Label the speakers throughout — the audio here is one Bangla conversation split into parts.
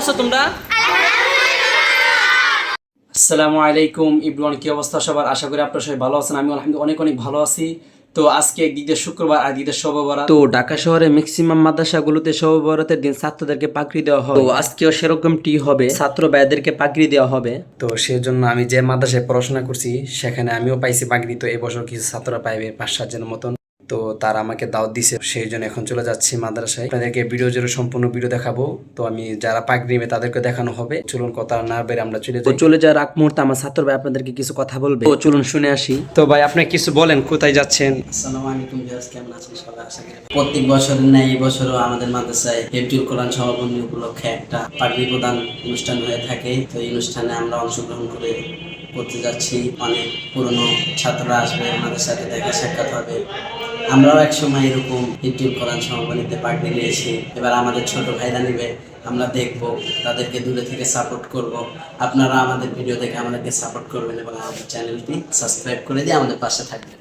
Speaker 1: আছো তোমরা? আসসালামু আলাইকুম ইব্রুয়ান কি অবস্থা সবার? আশা করি আপনারা সবাই ভালো আছেন। আমি আলহামদুলিল্লাহ অনেক অনেক ভালো আছি। তো আজকে একদিক শুক্রবার আর তো ঢাকা শহরে ম্যাক্সিমাম মাদ্রাসাগুলোতে শবে বরাতের দিন ছাত্রদেরকে পাকড়ি দেওয়া হয় তো আজকেও সেরকমটি হবে। ছাত্র ভাইদেরকে পাকড়ি দেওয়া হবে। তো সেই জন্য আমি যে মাদ্রাসায় পড়াশোনা করছি সেখানে আমিও পাইছি পাকড়ি। তো এবছর কিছু ছাত্ররা পাইবে পাঁচ সাত জনের মতন। তো তারা আমাকে দাওয়াত দিছে। সেই জন্য এখন চলে যাচ্ছি মাদ্রাসায়। আপনাদেরকে ভিডিও জুড়ে সম্পূর্ণ ভিডিও দেখাবো। তো আমি যারা পাক নিবে তাদেরকে দেখানো হবে। চলুন কথা না বের আমরা চলে যাই। চলে যাওয়ার আগ মুহূর্তে আমার ছাত্র ভাই আপনাদেরকে কিছু কথা বলবে। তো চলুন শুনে আসি। তো ভাই আপনি কিছু বলেন কোথায় যাচ্ছেন?
Speaker 2: আসসালামু আলাইকুম জাজ কেমন আছেন সবাই? আশা করি প্রত্যেক বছর ন্যায় এই বছরও আমাদের মাদ্রাসায় হেফজুল কোরআন সমাপনী উপলক্ষে একটা পাগড়ি প্রদান অনুষ্ঠান হয়ে থাকে। তো এই অনুষ্ঠানে আমরা অংশগ্রহণ করে করতে যাচ্ছি। অনেক পুরনো ছাত্ররা আসবে আমাদের সাথে দেখা সাক্ষাৎ হবে। আমরাও এক সময় এরকম হেফজুল কোরআন পার্ট নিয়ে নিয়েছি এবার আমাদের ছোট ভাইরা নিবে, আমরা দেখব, তাদেরকে দূরে থেকে সাপোর্ট করব। আপনারা আমাদের ভিডিও দেখে আমাদেরকে সাপোর্ট করবেন এবং আমাদের চ্যানেলটি সাবস্ক্রাইব করে দিয়ে আমাদের পাশে থাকবেন।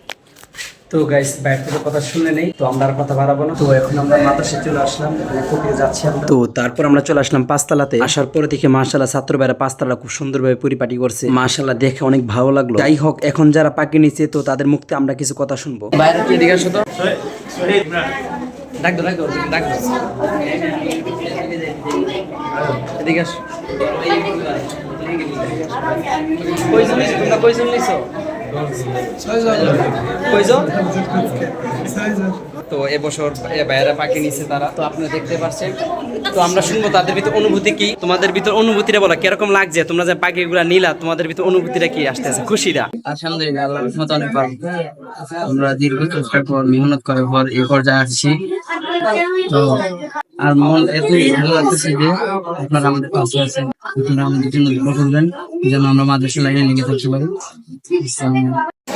Speaker 1: তো গাইস বাইরে থেকে কথা শুনে নেই তো আমরা আর কথা বাড়াবো না। তো এখন আমরা মাদ্রাসায় চলে আসলাম কোথায় যাচ্ছি আমরা। তো তারপর আমরা চলে আসলাম পাঁচতলাতে। আসার পরে দেখে মাশাল্লাহ ছাত্র ভাইরা পাঁচতলা খুব সুন্দরভাবে পরিপাটি করছে। মাশাল্লাহ দেখে অনেক ভালো লাগল। যাই হোক এখন যারা পাকি নিচ্ছে তো তাদের মুক্তি আমরা কিছু কথা শুনব। বাইরে কি এদিকে আসো তো? ডাক দো ডাক দো ডাক দো এদিকে আসো। নিছো? তোমরা কইজন নিছো? কইজন তো এবছর এ ভাইয়েরা পাখি নিছে তারা। তো আপনারা দেখতে পাচ্ছেন। তো আমরা শুনব তাদের ভিতর অনুভূতি কি? তোমাদের ভিতর অনুভূতিটা বলো কীরকম লাগছে? তোমরা যে পাখিগুলা নিলা তোমাদের ভিতর অনুভূতিটা কি আসতেছে? খুশিরা?
Speaker 3: আলহামদুলিল্লাহ আল্লাহর রহমতে অনেক ভালো। আমরা দীর্ঘ চেষ্টার পর মেহনত করার পর এই পর্যায়ে আসছি। তো আর মন এতই ভালো লাগতেছে যে আপনারা আমাদের পাশে আছেন। আপনারা আমাদের জন্য দোয়া করবেন, যেন আমরা মাদ্রাসা লাইনে লেগে থাকতে পারি।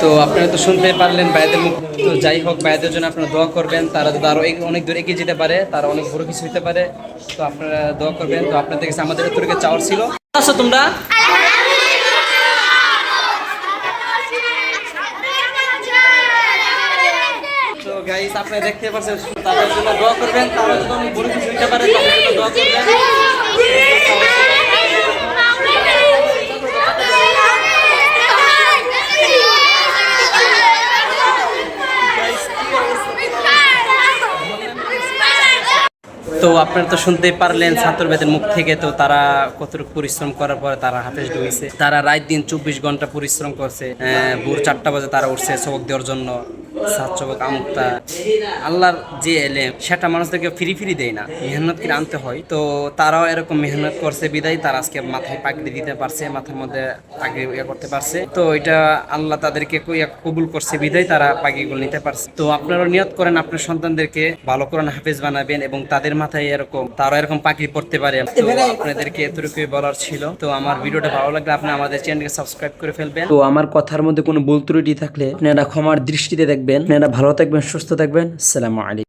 Speaker 1: তো আপনারা তো শুনতে পারলেন ভাইদের মুখ। তো যাই হোক, ভাইদের জন্য আপনারা দোয়া করবেন। তারা যদি আরও অনেক দূর এগিয়ে যেতে পারে, তারা অনেক বড় কিছু হতে পারে। তো আপনারা দোয়া করবেন। তো আপনাদের কাছে আমাদের এতটুকু চাওয়ার ছিল। আছো তোমরা? গাইস আপনারা দেখতে পাচ্ছেন, তাদের জন্য দোয়া করবেন তারা যদি বড় কিছু হতে পারে দোয়া করবেন। তো আপনারা তো শুনতেই পারলেন, ছাত্রবেদের মুখ থেকে তো তারা কতটুকু পরিশ্রম করার পরে তারা হাফেজ ঢুকেছে তারা রাত দিন চব্বিশ ঘণ্টা পরিশ্রম করছে ভোর চারটা বাজে তারা উঠছে সবক দেওয়ার জন্য। ছাত্রবক আমুকতা আল্লাহর যে এলেম সেটা মানুষদেরকে ফ্রি ফ্রি দেয় না। মেহনত করে আনতে হয়। তো তারাও এরকম মেহনত করছে বিদায় তারা আজকে মাথায় পাগড়ি দিতে পারছে মাথার মধ্যে পাগড়ি ইয়ে করতে পারছে। তো এটা আল্লাহ তাদেরকে কবুল করছে বিদায় তারা পাগড়িগুলো নিতে পারছে। তো আপনারাও নিয়ত করেন আপনার সন্তানদেরকে ভালো করে হাফেজ বানাবেন এবং তাদের মাথায় এরকম তারা এরকম পাগড়ি পড়তে পারে। তো আপনাদেরকে এতটুকুই বলার ছিল। তো আমার ভিডিওটা ভালো লাগলে আপনি আমাদের চ্যানেলকে সাবস্ক্রাইব করে ফেলবেন। তো আমার কথার মধ্যে কোনো ভুল ত্রুটি থাকলে আপনারা ক্ষমার দৃষ্টিতে দেখবেন। আপনারা ভালো থাকবেন সুস্থ থাকবেন। সালামু আলাইকুম।